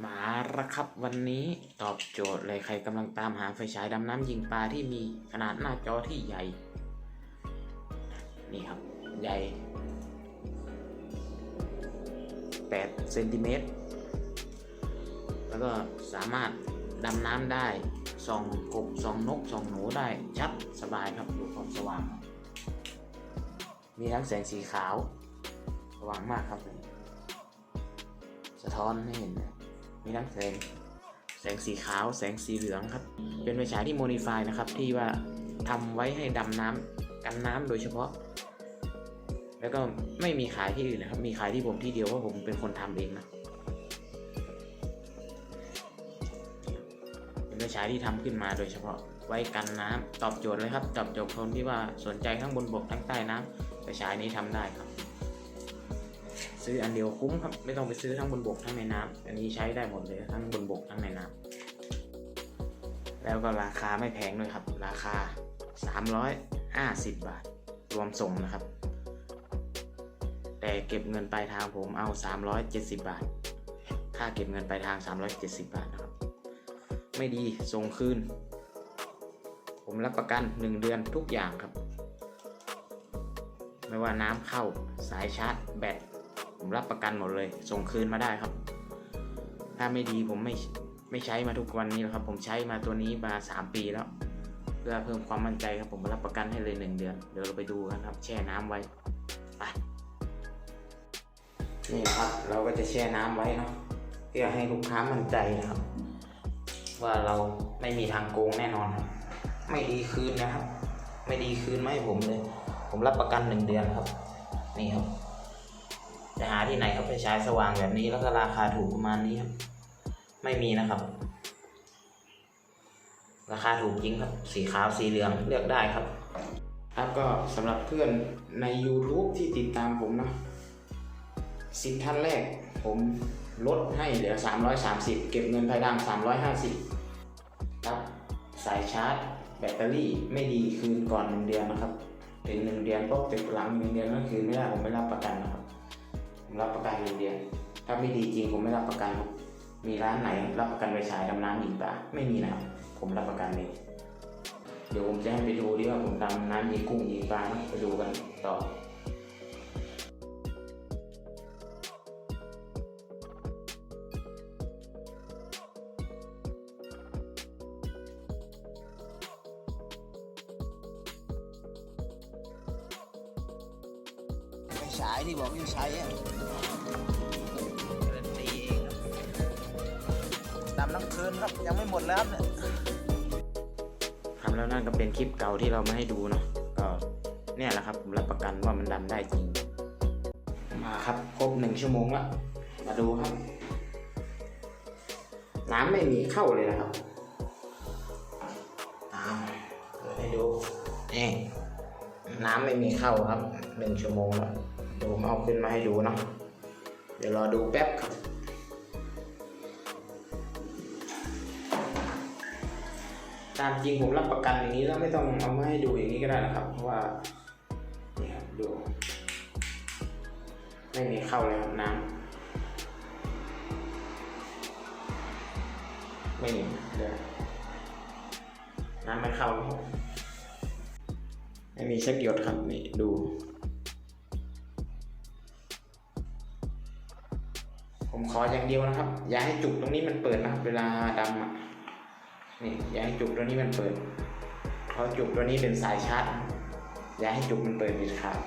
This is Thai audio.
มาละครับวันนี้ตอบโจทย์เลยใครกำลังตามหาไฟฉายดำน้ำยิงปลาที่มีขนาดหน้าจอที่ใหญ่ นี่ครับ ใหญ่8เซนติเมตรแล้วก็สามารถดำน้ำได้ส่องกบส่องนกส่องหนูได้ชัดสบายครับดูความสว่าง มีทั้งแสงสีขาว สว่างมากครับ สะท้อนให้เห็นนะ มีทั้งแสง แสงสีขาว แสงสีเหลืองครับ เป็นไฟฉายที่โมดิฟายนะครับ ที่ว่าทำไว้ให้ดำน้ำกันน้ำโดยเฉพาะ แล้วก็ไม่มีขายที่อื่นนะครับ มีขายที่ผมที่เดียวเพราะผมเป็นคนทำเองนะ เป็นไฟฉายที่ทำขึ้นมาโดยเฉพาะ ไว้กันน้ำตอบโจทย์เลยครับ ตอบโจทย์คนที่ว่าสนใจทั้งบนบกทั้งใต้น้ำไฟฉายนี้ทำได้ครับ ซื้ออันเดียวคุ้มครับ ไม่ต้องไปซื้อทั้งบนบกทั้งในน้ำอันนี้ใช้ได้หมดเลยทั้งบนบกทั้งในน้ำแล้วก็ราคาไม่แพงด้วยครับ ราคา 350 บาท รวมส่งนะครับ แต่เก็บเงินปลายทางผมเอา 370 บาท ค่าเก็บเงินปลายทาง 370 บาทนะครับ ไม่ดีส่งคืน ผมรับประกัน 1 เดือนทุกอย่างครับ ไม่ว่าน้ำเข้าสายชาร์จแบต ผมรับประกันหมดเลย ส่งคืนมาได้ครับ ถ้าไม่ดีผมไม่ไม่ใช้มาทุกวันนี้แล้วครับ ผมใช้มาตัวนี้มา 3 ปีแล้ว เพื่อเพิ่มความมั่นใจครับ ผมรับประกันให้เลย 1 เดือน เดี๋ยวเราไปดูกันครับ แช่น้ำไว้ไปนี่นะครับ เราก็จะแช่น้ำไว้เนาะเพื่อให้ลูกค้ามั่นใจนะครับ ว่าเราไม่มีทางโกงแน่นอนครับไม่ดีคืนนะครับ ไม่ดีคืนไม่ให้ผมเลย ผมรับประกัน1เดือนครับ นี่ครับ จะหาที่ไหนครับไฟฉายสว่างแบบนี้แล้วก็ราคาถูกประมาณนี้ครับ ไม่มีนะครับ ราคาถูกจริงครับ สีขาวสีเหลืองเลือกได้ครับ ครับก็สำหรับเพื่อนใน YouTube ที่ติดตามผมนะสิบท่านแรกผมลดให้เหลือ 330 เก็บเงินภายดัง350ครับสายชาร์จ แบตเตอรี่ไม่ดีคืนก่อน1เดือนนะครับ ถึง1เดือนปุ๊บติดหลัง1เดือนก็คืนไม่ได้ผมไม่รับประกันนะครับ ผมรับประกันหนึ่งเดือนถ้าไม่ดีจริงผมไม่รับประกัน มีร้านไหนรับประกันไปฉายดำน้ำยิงปลาไม่มีนะครับผมรับประกันเลยเดี๋ยวผมจะให้ไปดูดิว่าผมดำน้ำยิงกุ้งยิงปลานะไปดูกันต่อ ฉายที่บอกว่าจะใช้อะการันตีเองครับดำน้ำคืนครับยังไม่หมดแล้วครับเนี่ยครับแล้วนั่นก็เป็นคลิปเก่าที่เรามาให้ดูเนาะก็เนี่ยแหละครับผมรับประกันว่ามันดำได้จริง มาครับครบหนึ่งชั่วโมงละมาดูครับ น้ำไม่มีเข้าเลยนะครับน้ำเปิดให้ดูนี่น้ำไม่มีเข้าครับหนึ่งชั่วโมงแล้วเดี๋ยวผมเอาขึ้นมาให้ดูเนาะเดี๋ยวรอดูแป๊บครับตามจริงผมรับประกันอย่างนี้แล้วไม่ต้องเอามาให้ดูอย่างนี้ก็ได้นะครับ เพราะว่านี่ครับดู ไม่มีเข้าเลยครับน้ำไม่มีเดี๋ยวน้ำไม่เข้าครับไม่มีสักหยดครับนี่ดู ผมขออย่างเดียวนะครับ อย่าให้จุกตรงนี้มันเปิดนะครับเวลาดำอะนี่อย่าให้จุกตัวนี้มันเปิดเพราะจุกตัวนี้เป็นสายชาร์จอย่าให้จุกมันเปิดเด็ดขาด